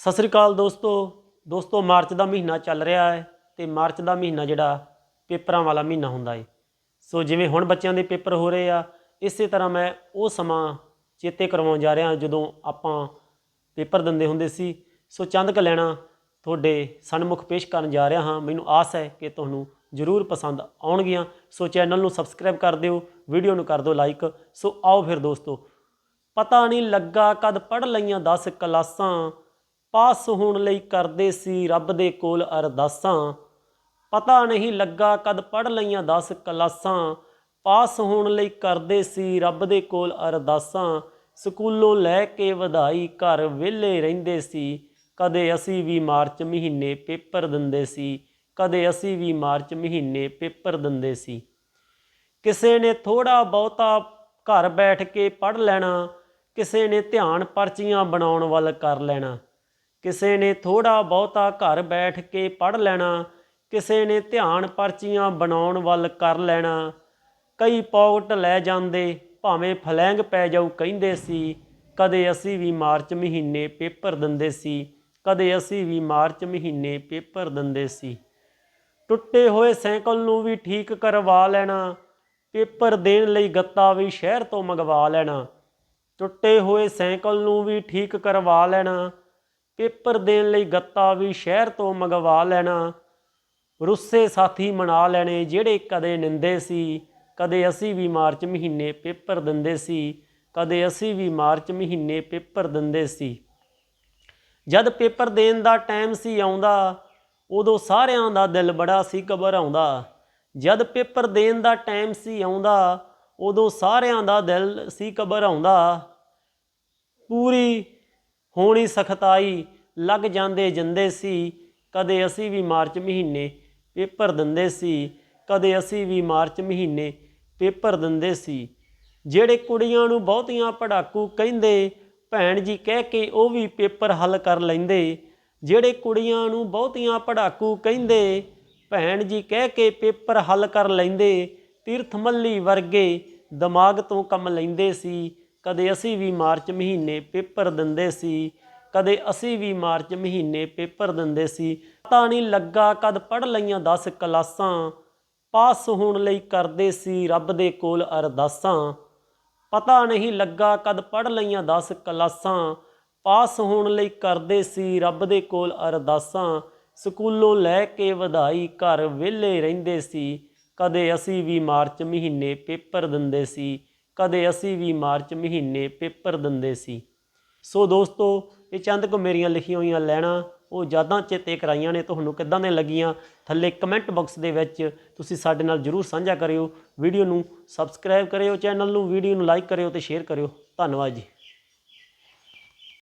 ਸਤਿ ਸ੍ਰੀ ਅਕਾਲ ਦੋਸਤੋ। ਦੋਸਤੋ, ਮਾਰਚ ਦਾ ਮਹੀਨਾ ਚੱਲ ਰਿਹਾ ਹੈ ਤੇ ਮਾਰਚ ਦਾ ਮਹੀਨਾ ਜਿਹੜਾ ਪੇਪਰਾਂ ਵਾਲਾ ਮਹੀਨਾ ਹੁੰਦਾ ਹੈ ਸੋ ਜਿਵੇਂ ਹੁਣ ਬੱਚਿਆਂ ਦੇ ਪੇਪਰ ਹੋ ਰਹੇ ਆ, ਇਸੇ ਤਰ੍ਹਾਂ ਮੈਂ ਉਹ ਸਮਾਂ ਚੇਤੇ ਕਰਵਾਉਣ ਜਾ ਰਿਹਾ ਜਦੋਂ ਆਪਾਂ ਪੇਪਰ ਦਿੰਦੇ ਹੁੰਦੇ ਸੀ। ਸੋ ਚੰਦ ਕ ਲੈਣਾ ਤੁਹਾਡੇ ਸਨਮੁਖ ਪੇਸ਼ ਕਰਨ ਜਾ ਰਿਹਾ ਹਾਂ। ਮੈਨੂੰ ਆਸ ਹੈ ਕਿ ਤੁਹਾਨੂੰ ਜ਼ਰੂਰ ਪਸੰਦ ਆਉਣਗੀਆਂ। ਸੋ ਚੈਨਲ ਨੂੰ ਸਬਸਕ੍ਰਾਈਬ ਕਰ ਦਿਓ, ਵੀਡੀਓ ਨੂੰ ਕਰ ਦਿਓ ਲਾਈਕ। ਸੋ ਆਓ ਫਿਰ ਦੋਸਤੋ, ਪਤਾ ਨਹੀਂ ਲੱਗਾ ਕਦ ਪੜ ਲਈਆਂ 10 ਕਲਾਸਾਂ। ਪਾਸ ਹੋਣ ਲਈ ਕਰਦੇ ਸੀ ਰੱਬ ਦੇ ਕੋਲ ਅਰਦਾਸਾਂ। ਪਤਾ ਨਹੀਂ ਲੱਗਾ ਕਦ ਪੜ ਲਈਆਂ 10 ਕਲਾਸਾਂ। ਪਾਸ ਹੋਣ ਲਈ ਕਰਦੇ ਸੀ ਰੱਬ ਦੇ ਕੋਲ ਅਰਦਾਸਾਂ। ਸਕੂਲੋਂ ਲੈ ਕੇ ਵਧਾਈ ਘਰ ਵਿਹਲੇ ਰਹਿੰਦੇ ਸੀ। ਕਦੇ ਅਸੀਂ ਵੀ ਮਾਰਚ ਮਹੀਨੇ ਪੇਪਰ ਦਿੰਦੇ ਸੀ। ਕਦੇ ਅਸੀਂ ਵੀ ਮਾਰਚ ਮਹੀਨੇ ਪੇਪਰ ਦਿੰਦੇ ਸੀ। ਕਿਸੇ ਨੇ ਥੋੜਾ ਬਹੁਤਾ ਘਰ ਬੈਠ ਕੇ ਪੜ ਲੈਣਾ। ਕਿਸੇ ਨੇ ਧਿਆਨ ਪਰਚੀਆਂ ਬਣਾਉਣ ਵੱਲ ਕਰ ਲੈਣਾ। ਕਿਸੇ ਨੇ ਥੋੜਾ ਬਹੁਤਾ ਘਰ ਬੈਠ ਕੇ ਪੜ ਲੈਣਾ, ਕਿਸੇ ਨੇ ਧਿਆਨ ਪਰਚੀਆਂ ਬਣਾਉਣ ਵੱਲ ਕਰ ਲੈਣਾ। ਕਈ ਪੌਕਟ ਲੈ ਜਾਂਦੇ, ਭਾਵੇਂ ਫਲੈਂਗ ਪੈ ਜਾਊ ਕਹਿੰਦੇ ਸੀ, ਕਦੇ ਅਸੀਂ ਵੀ ਮਾਰਚ ਮਹੀਨੇ ਪੇਪਰ ਦਿੰਦੇ ਸੀ, ਕਦੇ ਅਸੀਂ ਵੀ ਮਾਰਚ ਮਹੀਨੇ ਪੇਪਰ ਦਿੰਦੇ ਸੀ। ਟੁੱਟੇ ਹੋਏ ਸਾਈਕਲ ਨੂੰ ਵੀ ਠੀਕ ਕਰਵਾ ਲੈਣਾ, ਪੇਪਰ ਦੇਣ ਲਈ ਗੱਤਾ ਵੀ ਸ਼ਹਿਰ ਤੋਂ ਮੰਗਵਾ ਲੈਣਾ। ਟੁੱਟੇ ਹੋਏ ਸਾਈਕਲ ਨੂੰ ਵੀ ਠੀਕ ਕਰਵਾ ਲੈਣਾ ਪੇਪਰ ਦੇਣ ਲਈ ਗੱਤਾ ਵੀ ਸ਼ਹਿਰ ਤੋਂ ਮੰਗਵਾ ਲੈਣਾ। ਰੁੱਸੇ ਸਾਥੀ ਮਨਾ ਲੈਣੇ, ਜਿਹੜੇ ਕਦੇ ਨਿੰਦੇ ਸੀ, ਕਦੇ ਅਸੀਂ ਵੀ ਮਾਰਚ ਮਹੀਨੇ ਪੇਪਰ ਦਿੰਦੇ ਸੀ, ਕਦੇ ਅਸੀਂ ਵੀ ਮਾਰਚ ਮਹੀਨੇ ਪੇਪਰ ਦਿੰਦੇ ਸੀ। ਜਦ ਪੇਪਰ ਦੇਣ ਦਾ ਟਾਈਮ ਸੀ ਆਉਂਦਾ, ਉਦੋਂ ਸਾਰਿਆਂ ਦਾ ਦਿਲ ਬੜਾ ਸੀ ਘਬਰਾਉਂਦਾ। ਜਦ ਪੇਪਰ ਦੇਣ ਦਾ ਟਾਈਮ ਸੀ ਆਉਂਦਾ, ਉਦੋਂ ਸਾਰਿਆਂ ਦਾ ਦਿਲ ਸੀ ਘਬਰਾਉਂਦਾ। ਪੂਰੀ ਹੋਣੀ ਸਖਤਾਈ ਲੱਗ ਜਾਂਦੇ ਜਾਂਦੇ ਸੀ। ਕਦੇ ਅਸੀਂ ਵੀ ਮਾਰਚ ਮਹੀਨੇ ਪੇਪਰ ਦਿੰਦੇ ਸੀ, ਕਦੇ ਅਸੀਂ ਵੀ ਮਾਰਚ ਮਹੀਨੇ ਪੇਪਰ ਦਿੰਦੇ ਸੀ। ਜਿਹੜੇ ਕੁੜੀਆਂ ਨੂੰ ਬਹੁਤੀਆਂ ਪੜਾਕੂ ਕਹਿੰਦੇ, ਭੈਣ ਜੀ ਕਹਿ ਕੇ ਉਹ ਵੀ ਪੇਪਰ ਹੱਲ ਕਰ ਲੈਂਦੇ। ਜਿਹੜੇ ਕੁੜੀਆਂ ਨੂੰ ਬਹੁਤੀਆਂ ਪੜਾਕੂ ਕਹਿੰਦੇ, ਭੈਣ ਜੀ ਕਹਿ ਕੇ ਪੇਪਰ ਹੱਲ ਕਰ ਲੈਂਦੇ। ਤੀਰਥ ਮੱਲੀ ਵਰਗੇ ਦਿਮਾਗ ਤੋਂ ਕੰਮ ਲੈਂਦੇ ਸੀ। ਕਦੇ ਅਸੀਂ ਵੀ ਮਾਰਚ ਮਹੀਨੇ ਪੇਪਰ ਦਿੰਦੇ ਸੀ, ਕਦੇ ਅਸੀਂ ਵੀ ਮਾਰਚ ਮਹੀਨੇ ਪੇਪਰ ਦਿੰਦੇ ਸੀ। ਪਤਾ ਨਹੀਂ ਲੱਗਾ ਕਦ ਪੜ ਲਈਆਂ 10 ਕਲਾਸਾਂ, ਪਾਸ ਹੋਣ ਲਈ ਕਰਦੇ ਸੀ ਰੱਬ ਦੇ ਕੋਲ ਅਰਦਾਸਾਂ। ਪਤਾ ਨਹੀਂ ਲੱਗਾ ਕਦ ਪੜ ਲਈਆਂ 10 ਕਲਾਸਾਂ, ਪਾਸ ਹੋਣ ਲਈ ਕਰਦੇ ਸੀ ਰੱਬ ਦੇ ਕੋਲ ਅਰਦਾਸਾਂ। ਸਕੂਲੋਂ ਲੈ ਕੇ ਵਧਾਈ ਘਰ ਵਿਹਲੇ ਰਹਿੰਦੇ ਸੀ, ਕਦੇ ਅਸੀਂ ਵੀ ਮਾਰਚ ਮਹੀਨੇ ਪੇਪਰ ਦਿੰਦੇ ਸੀ। ਕਦੇ ਅਸੀਂ ਵੀ ਮਾਰਚ ਮਹੀਨੇ ਪੇਪਰ ਦਿੰਦੇ ਸੀ। ਸੋ ਦੋਸਤੋ, ਇਹ ਚੰਦ ਕੁ ਮੇਰੀਆਂ ਲਿਖੀਆਂ ਹੋਈਆਂ ਲੈਣਾ, ਉਹ ਯਾਦਾਂ ਚੇਤੇ ਕਰਾਈਆਂ ਨੇ, ਤੁਹਾਨੂੰ ਕਿੱਦਾਂ ਦੇ ਲੱਗੀਆਂ? ਥੱਲੇ ਕਮੈਂਟ ਬਾਕਸ ਦੇ ਵਿੱਚ ਤੁਸੀਂ ਸਾਡੇ ਨਾਲ ਜਰੂਰ ਸਾਂਝਾ ਕਰਿਓ। ਵੀਡੀਓ ਨੂੰ ਸਬਸਕ੍ਰਾਈਬ ਕਰਿਓ ਚੈਨਲ ਨੂੰ, ਵੀਡੀਓ ਨੂੰ ਲਾਈਕ ਕਰਿਓ ਤੇ ਸ਼ੇਅਰ ਕਰਿਓ। ਧੰਨਵਾਦ ਜੀ।